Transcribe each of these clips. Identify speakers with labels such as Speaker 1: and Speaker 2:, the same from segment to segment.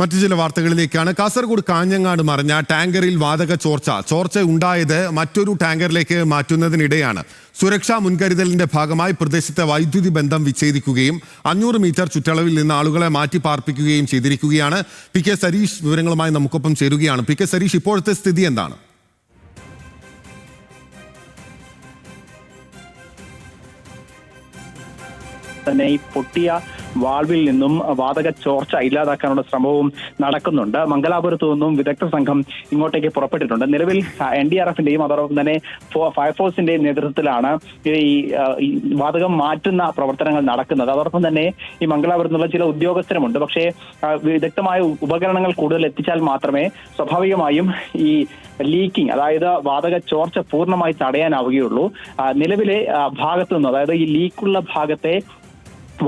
Speaker 1: മറ്റു ചില വാർത്തകളിലേക്കാണ്. കാസർഗോഡ് കാഞ്ഞങ്ങാട് മറിഞ്ഞ ടാങ്കറിൽ വാതക ചോർച്ച. ചോർച്ച ഉണ്ടായത് മറ്റൊരു ടാങ്കറിലേക്ക് മാറ്റുന്നതിനിടെയാണ്. സുരക്ഷാ മുൻകരുതലിന്റെ ഭാഗമായി പ്രദേശത്തെ വൈദ്യുതി ബന്ധം വിച്ഛേദിക്കുകയും അഞ്ഞൂറ് മീറ്റർ ചുറ്റളവിൽ നിന്ന് ആളുകളെ മാറ്റി പാർപ്പിക്കുകയും ചെയ്തിരിക്കുകയാണ്. പി കെ സരീഷ് വിവരങ്ങളുമായി നമുക്കൊപ്പം ചേരുകയാണ്. പി കെ സരീഷ് ഇപ്പോഴത്തെ സ്ഥിതി എന്താണ്?
Speaker 2: പൊട്ടിയ വാൾവിൽ നിന്നും വാതക ചോർച്ച ഇല്ലാതാക്കാനുള്ള ശ്രമവും നടക്കുന്നുണ്ട്. മംഗലാപുരത്തു നിന്നും വിദഗ്ധ സംഘം ഇങ്ങോട്ടേക്ക് പുറപ്പെട്ടിട്ടുണ്ട്. നിലവിൽ എൻ ഡി ആർ എഫിന്റെയും അതോടൊപ്പം തന്നെ ഫയർഫോഴ്സിന്റെയും നേതൃത്വത്തിലാണ് ഈ വാതകം മാറ്റുന്ന പ്രവർത്തനങ്ങൾ നടക്കുന്നത്. അതോടൊപ്പം തന്നെ ഈ മംഗലാപുരത്ത് നിന്നുള്ള ചില ഉദ്യോഗസ്ഥരുമുണ്ട്. പക്ഷേ വിദഗ്ധമായ ഉപകരണങ്ങൾ കൂടുതൽ എത്തിച്ചാൽ മാത്രമേ സ്വാഭാവികമായും ഈ ലീക്കിംഗ് അതായത് വാതക ചോർച്ച പൂർണമായി തടയാനാവുകയുള്ളൂ. നിലവിലെ ഭാഗത്തു നിന്ന് അതായത് ഈ ലീക്കുള്ള ഭാഗത്തെ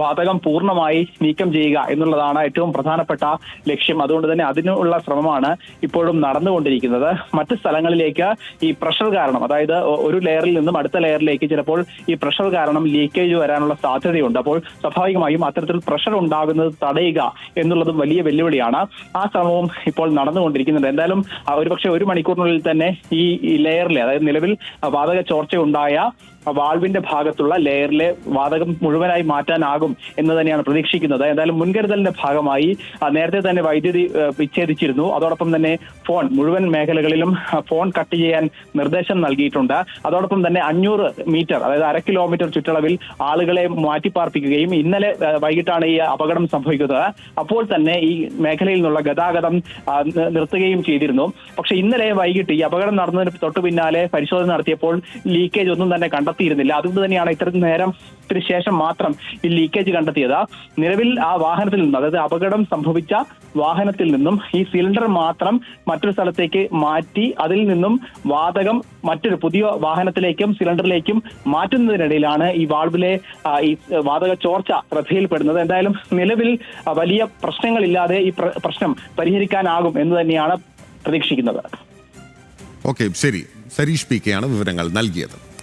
Speaker 2: വാതകം പൂർണമായി നീക്കം ചെയ്യുക എന്നുള്ളതാണ് ഏറ്റവും പ്രധാനപ്പെട്ട ലക്ഷ്യം. അതുകൊണ്ട് തന്നെ അതിനുള്ള ശ്രമമാണ് ഇപ്പോഴും നടന്നുകൊണ്ടിരിക്കുന്നത്. മറ്റ് സ്ഥലങ്ങളിലേക്ക് ഈ പ്രഷർ കാരണം അതായത് ഒരു ലെയറിൽ നിന്നും അടുത്ത ലെയറിലേക്ക് ചിലപ്പോൾ ഈ പ്രഷർ കാരണം ലീക്കേജ് വരാനുള്ള സാധ്യതയുണ്ട്. അപ്പോൾ സ്വാഭാവികമായും അത്തരത്തിൽ പ്രഷർ ഉണ്ടാകുന്നത് തടയുക എന്നുള്ളതും വലിയ വെല്ലുവിളിയാണ്. ആ ശ്രമവും ഇപ്പോൾ നടന്നുകൊണ്ടിരിക്കുന്നുണ്ട്. എന്തായാലും ഒരുപക്ഷെ ഒരു മണിക്കൂറിനുള്ളിൽ തന്നെ ഈ ലെയറിലെ അതായത് നിലവിൽ വാതക ചോർച്ച ഉണ്ടായ വാൾവിന്റെ ഭാഗത്തുള്ള ലെയറിലെ വാതകം മുഴുവനായി മാറ്റാനാകും എന്ന് തന്നെയാണ് പ്രതീക്ഷിക്കുന്നത്. എന്തായാലും മുൻകരുതലിന്റെ ഭാഗമായി നേരത്തെ തന്നെ വൈദ്യുതി വിച്ഛേദിച്ചിരുന്നു. അതോടൊപ്പം തന്നെ ഫോൺ മുഴുവൻ മേഖലകളിലും ഫോൺ കട്ട് ചെയ്യാൻ നിർദ്ദേശം നൽകിയിട്ടുണ്ട്. അതോടൊപ്പം തന്നെ അഞ്ഞൂറ് മീറ്റർ അതായത് അര കിലോമീറ്റർ ചുറ്റളവിൽ ആളുകളെ മാറ്റിപ്പാർപ്പിക്കുകയും ഇന്നലെ വൈകിട്ടാണ് ഈ അപകടം സംഭവിക്കുന്നത്. അപ്പോൾ തന്നെ ഈ മേഖലയിൽ നിന്നുള്ള ഗതാഗതം നിർത്തുകയും ചെയ്തിരുന്നു. പക്ഷെ ഇന്നലെ വൈകിട്ട് ഈ അപകടം നടന്നതിന് തൊട്ടു പിന്നാലെ പരിശോധന നടത്തിയപ്പോൾ ലീക്കേജ് ഒന്നും തന്നെ കണ്ടെത്തിയിരുന്നില്ല. അതുകൊണ്ട് തന്നെയാണ് ഇത്രയും നേരത്തിന് ശേഷം മാത്രം ഈ ലീക്കേജ് കണ്ടെത്തിയത് നിലവിൽ ആ വാഹനത്തിൽ നിന്നും അതായത് അപകടം സംഭവിച്ച വാഹനത്തിൽ നിന്നും ഈ സിലിണ്ടർ മാത്രം മറ്റൊരു സ്ഥലത്തേക്ക് മാറ്റി അതിൽ നിന്നും വാതകം മറ്റൊരു പുതിയ വാഹനത്തിലേക്കും സിലിണ്ടറിലേക്കും മാറ്റുന്നതിനിടയിലാണ് ഈ വാൾവിലെ ഈ വാതക ചോർച്ച ശ്രദ്ധയിൽപ്പെടുന്നത്. എന്തായാലും നിലവിൽ വലിയ പ്രശ്നങ്ങളില്ലാതെ ഈ പ്ര- പ്രശ്നം പരിഹരിക്കാനാകും എന്ന് തന്നെയാണ് പ്രതീക്ഷിക്കുന്നത്.
Speaker 1: ഓക്കെ ശരി. സരീഷ് പി കെയാണ് വിവരങ്ങൾ നൽകിയത്.